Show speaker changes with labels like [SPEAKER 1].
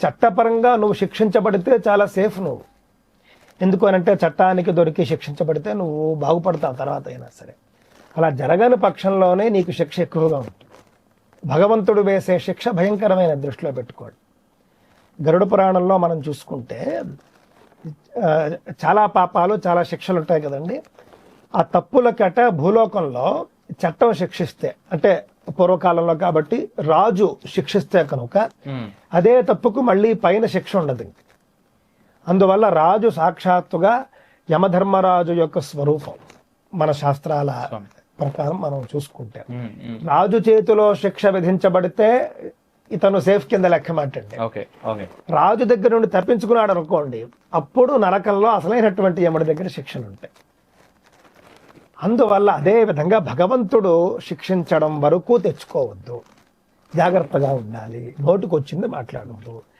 [SPEAKER 1] చట్టపరంగా నువ్వు శిక్షించబడితే చాలా సేఫ్ నువ్వు. ఎందుకు అనంటే చట్టానికి దొరికి శిక్షించబడితే నువ్వు బాగుపడతావు తర్వాత అయినా సరే. అలా జరగని పక్షంలోనే నీకు శిక్ష ఎక్కువగా ఉంటుంది. భగవంతుడు వేసే శిక్ష భయంకరమైన దృష్టిలో పెట్టుకోండి. గరుడ పురాణంలో మనం చూసుకుంటే చాలా పాపాలు చాలా శిక్షలు ఉంటాయి కదండి. ఆ తప్పులకట భూలోకంలో చట్టం శిక్షిస్తే అంటే పూర్వకాలంలో కాబట్టి రాజు శిక్షిస్తే కనుక అదే తప్పుకు మళ్ళీ పైన శిక్ష ఉండదు. అందువల్ల రాజు సాక్షాత్తుగా యమధర్మరాజు యొక్క స్వరూపం మన శాస్త్రాల. ప్రకారం మనం చూసుకుంటే. రాజు చేతిలో శిక్ష విధించబడితే ఇతను సేఫ్ కింద లెక్క
[SPEAKER 2] ఓకే
[SPEAKER 1] రాజు దగ్గర నుండి తప్పించుకున్నాడు అనుకోండి అప్పుడు నరకంలో అసలైనటువంటి యముడి దగ్గర శిక్షలు ఉంటాయి అందువల్ల అదే విధంగా భగవంతుడు శిక్షించడం వరకు తెచ్చుకోవద్దు. జాగ్రత్తగా ఉండాలి. నోటికి వచ్చింది మాట్లాడద్దు.